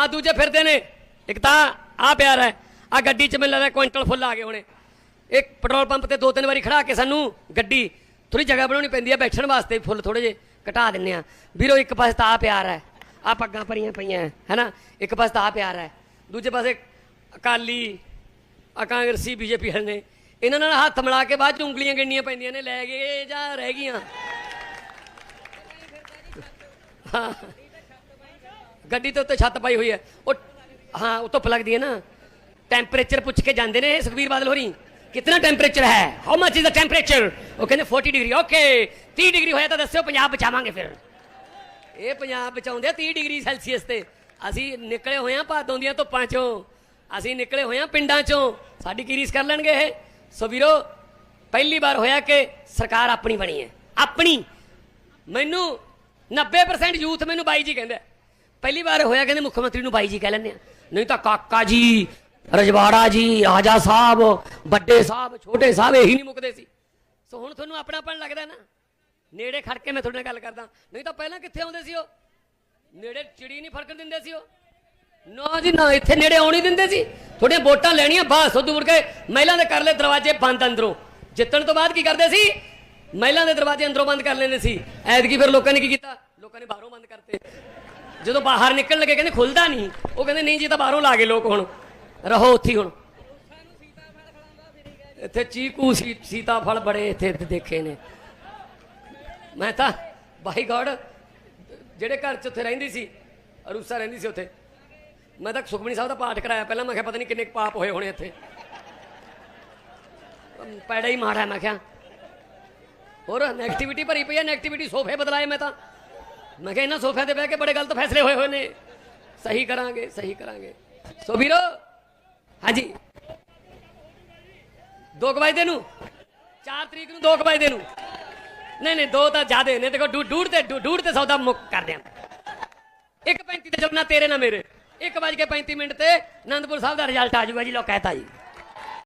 ਆ ਦੂਜੇ ਫਿਰਦੇ ਨੇ। ਇੱਕ ਤਾਂ ਆ ਪਿਆਰ ਹੈ। ਆ ਗੱਡੀ 'ਚ ਮੈਨੂੰ ਲੱਗਦਾ ਕੁਇੰਟਲ ਫੁੱਲ ਆ ਗਏ ਹੋਣੇ। ਇੱਕ ਪੈਟਰੋਲ ਪੰਪ ਤੇ ਦੋ ਤਿੰਨ ਵਾਰੀ ਖੜਾ ਕੇ ਸਾਨੂੰ ਗੱਡੀ ਥੋੜੀ ਜਗ੍ਹਾ ਬਣਾਉਣੀ ਪੈਂਦੀ ਹੈ ਬੈਠਣ ਵਾਸਤੇ ਫੁੱਲ ਥੋੜੇ ਜੇ ਘਟਾ ਦਿੰਨੇ ਆ ਵੀਰੋ ਇੱਕ ਪਾਸੇ ਤਾਂ ਆ ਪਿਆਰ ਹੈ। ਆ ਪੱਗਾਂ ਭਰੀਆਂ ਪਈਆਂ ਹੈ, ਹੈਨਾ? ਇੱਕ ਪਾਸੇ ਤਾਂ ਆ ਪਿਆਰ ਹੈ। ਦੂਜੇ ਪਾਸੇ ਅਕਾਲੀ ਆ ਕਾਂਗਰਸੀ ਬੀਜੇਪੀ ਨੇ। ਇਹਨਾਂ ਨਾਲ ਹੱਥ ਮਿਲਾ ਕੇ ਬਾਅਦ ਚ ਉਂਗਲੀਆਂ ਗਿਣਨੀਆਂ ਪੈਂਦੀਆਂ ਨੇ ਲੈ ਗਏ ਜਾਂ ਰਹਿ ਗਈਆਂ। ਹਾਂ। ਗੱਡੀ ਤੇ ਉੱਤੇ ਛੱਤ ਪਾਈ ਹੋਈ ਹੈ। ਉਹ ਹਾਂ, ਉਹ ਧੁੱਪ ਲੱਗਦੀ ਹੈ ਨਾ। ਟੈਂਪਰੇਚਰ ਪੁੱਛ ਕੇ ਜਾਂਦੇ ਨੇ ਸੁਖਬੀਰ ਬਾਦਲ ਹੋਰੀ ਕਿੰਨਾ ਟੈਂਪਰੇਚਰ ਹੈ? How much is the temperature ਉਹ ਕਹਿੰਦੇ 40 ਡਿਗਰੀ ਓਕੇ 30 ਡਿਗਰੀ ਹੋਇਆ ਤਾਂ ਦੱਸਿਓ, ਪੰਜਾਬ ਬਚਾਵਾਂਗੇ ਫਿਰ। ਇਹ ਪੰਜਾਬ ਬਚਾਉਂਦੇ ਆ 30 ਡਿਗਰੀ ਸੈਲਸੀਅਸ ਤੇ। ਅਸੀਂ ਨਿਕਲੇ ਹੋਏ ਆ ਭਾਦੋਂ ਦੀਆਂ ਧੁੱਪਾਂ ਚੋਂ। ਅਸੀਂ ਨਿਕਲੇ ਹੋਏ ਆ ਪਿੰਡਾਂ ਚੋਂ। ਸਾਡੀ ਕੀ ਰੀਸ ਕਰ ਲੈਣਗੇ ਇਹ? ਸੋ ਵੀਰੋ, ਪਹਿਲੀ ਵਾਰ ਹੋਇਆ ਕਿ ਸਰਕਾਰ ਆਪਣੀ ਬਣੀ ਹੈ। ਆਪਣੀ। ਮੈਨੂੰ 90% ਯੂਥ ਮੈਨੂੰ ਬਾਈ ਜੀ ਕਹਿੰਦਾ ਪਹਿਲੀ ਵਾਰ ਹੋਇਆ ਕਹਿੰਦੇ ਮੁੱਖ ਮੰਤਰੀ ਨੂੰ ਬਾਈ ਜੀ ਕਹਿ ਲੈਂਦੇ ਆ। ਨਹੀਂ ਤਾਂ ਕਾਕਾ ਜੀ, ਰਜਵਾੜਾ ਜੀ, ਆਜਾ ਸਾਹਿਬ, ਵੱਡੇ ਸਾਹਿਬ, ਛੋਟੇ ਸਾਹਿਬ ਇਹੀ ਨਹੀਂ ਮੁੱਕਦੇ ਸੀ। ਸੋ ਹੁਣ ਤੁਹਾਨੂੰ ਆਪਣਾਪਣ ਲੱਗਦਾ ਨਾ। ਨੇੜੇ ਖੜ ਕੇ ਮੈਂ ਤੁਹਾਡੇ ਨਾਲ ਗੱਲ ਕਰਦਾ। ਨਹੀਂ ਤਾਂ ਪਹਿਲਾਂ ਕਿੱਥੇ ਆਉਂਦੇ ਸੀ ਉਹ? ਨੇੜੇ ਚਿੜੀ ਨਹੀਂ ਫੜਕਣ ਦਿੰਦੇ ਸੀ ਉਹ? ਨਾ ਜੀ, ਨਾ, ਇੱਥੇ ਨੇੜੇ ਆਉਣ ਦਿੰਦੇ ਸੀ। ਥੋੜੀਆਂ ਵੋਟਾਂ ਲੈਣੀਆਂ ਬਸ ਉਦੋਂ ਮੁੜ ਕੇ ਮਹਿਲਾ ਦੇ ਕਰ ਲਏ ਦਰਵਾਜ਼ੇ ਬੰਦ ਅੰਦਰੋਂ। ਜਿੱਤਣ ਤੋਂ ਬਾਅਦ ਕੀ ਕਰਦੇ ਸੀ? ਮਹਿਲਾ ਦੇ ਦਰਵਾਜ਼ੇ ਅੰਦਰੋਂ ਬੰਦ ਕਰ ਲੈਂਦੇ ਸੀ। ਐਤਕੀ ਫਿਰ ਲੋਕਾਂ ਨੇ ਕੀ ਕੀਤਾ? ਲੋਕਾਂ ਨੇ ਬਾਹਰੋਂ ਬੰਦ ਕਰਤੇ। ਜਦੋਂ ਬਾਹਰ ਨਿਕਲਣ ਲੱਗੇ, ਕਹਿੰਦੇ ਖੁੱਲਦਾ ਨਹੀਂ। ਉਹ ਕਹਿੰਦੇ, ਨਹੀਂ ਜੀ ਤਾਂ ਬਾਹਰੋਂ ਲਾ ਗਏ ਲੋਕ ਹੁਣ। ਰਹੋ ਉੱਥੇ ਹੁਣ। ਇੱਥੇ ਚੀਕੂ ਸੀ, ਸੀਤਾਫਲ ਬੜੇ ਇੱਥੇ ਦੇਖੇ ਨੇ। ਮੈਂ ਤਾਂ, ਬਾਈ ਗੋਡ, ਜਿਹੜੇ ਘਰ ਚ ਉੱਥੇ ਰਹਿੰਦੀ ਸੀ, ਅਰੂਸਾ ਰਹਿੰਦੀ ਸੀ ਉੱਥੇ। ਮੈਂ ਤਾਂ ਸੁਖਮਨੀ ਸਾਹਿਬ ਦਾ ਪਾਠ ਕਰਾਇਆ ਪਹਿਲਾਂ, ਮੈਂ ਕਿਹਾ ਪਤਾ ਨਹੀਂ ਕਿੰਨੇ ਕੁ ਪਾਪ ਹੋਏ ਹੋਣੇ ਇੱਥੇ। ਪੈੜਾ ਹੀ ਮਾੜਾ ਮੈਂ ਕਿਹਾ। ਹੋਰ ਨੈਗੇਟਿਵਿਟੀ ਭਰੀ ਪਈ ਹੈ ਨੈਗੇਟਿਵਿਟੀ ਸੋਫੇ ਬਦਲਾਏ ਮੈਂ ਤਾਂ। ਮੈਂ ਕਿਹਾ ਇਹਨਾਂ ਸੋਫਿਆਂ ਤੇ ਬਹਿ ਕੇ ਬੜੇ ਗਲਤ ਫੈਸਲੇ ਹੋਏ ਹੋਏ ਨੇ। ਸਹੀ ਕਰਾਂਗੇ ਸਹੀ ਕਰਾਂਗੇ। ਸੋ ਵੀਰੋ, ਹਾਂਜੀ। ਦੋ ਕੁ ਵਜੇ ਨੂੰ। 4 ਤਰੀਕ ਨੂੰ ਦੋ ਕੁ ਵਜੇ ਨੂੰ। ਨਹੀਂ ਨਹੀਂ, ਦੋ ਤਾਂ ਜ਼ਿਆਦੇ ਨੇ। ਦੇਖੋ, ਡੂ- ਡੂੜ ਤੇ ਡੂ- ਡੂਢ ਤੇ ਸੌਦਾ ਮੁੱਕ ਕਰਦੇ ਆ 1.35 ਤੇ ਚੱਲਣਾ ਤੇਰੇ ਨਾਲ ਮੇਰੇ। 1 ਵਜ ਕੇ 35 ਮਿੰਟ ਤੇ ਆਨੰਦਪੁਰ ਸਾਹਿਬ ਦਾ ਰਿਜ਼ਲਟ ਆ ਜਾਊਗਾ ਜੀ ਲੋ ਕਹਿਤਾ ਜੀ।